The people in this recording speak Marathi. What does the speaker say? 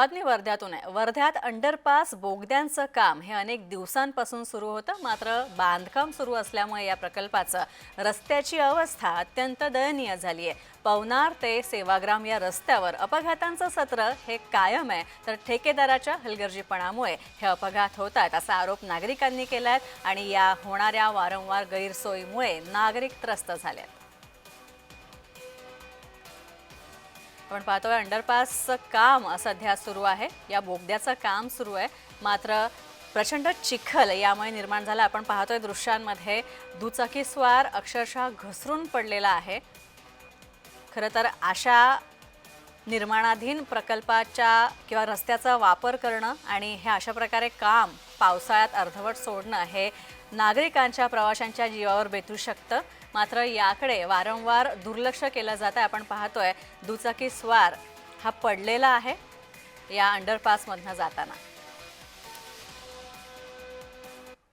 बातमी वर्ध्यातून आहे. वर्ध्यात अंडरपास बोगद्यांचं काम हे अनेक दिवसांपासून सुरू होतं. मात्र बांधकाम सुरू असल्यामुळे या प्रकल्पाचं रस्त्याची अवस्था अत्यंत दयनीय झाली आहे. पवनार ते सेवाग्राम या रस्त्यावर अपघातांचं सत्र हे कायम आहे. तर ठेकेदाराच्या हलगर्जीपणामुळे हे अपघात होतात असा आरोप नागरिकांनी केला आहे आणि या होणाऱ्या वारंवार गैरसोयीमुळे नागरिक त्रस्त झाले आहेत आपण पाहतोय अंडरपासचं काम सध्या सुरू आहे. या बोगद्याचं काम सुरू आहे. मात्र प्रचंड चिखल यामुळे निर्माण झाला. आपण पाहतोय दृश्यांमध्ये दुचाकीस्वार अक्षरशः घसरून पडलेला आहे. खरं तर अशा निर्माणाधीन प्रकल्पाच्या किंवा रस्त्याचा वापर करणं आणि हे अशा प्रकारे काम पावसाळ्यात अर्धवट सोडणं हे नागरिकांच्या प्रवाशांच्या जीवावर बेतू शकतं. मात्र याकडे वारंवार दुर्लक्ष केलं जात आहे आपण पाहतोय दुचाकी स्वार हा पडलेला आहे या अंडरपासमधनं जाताना.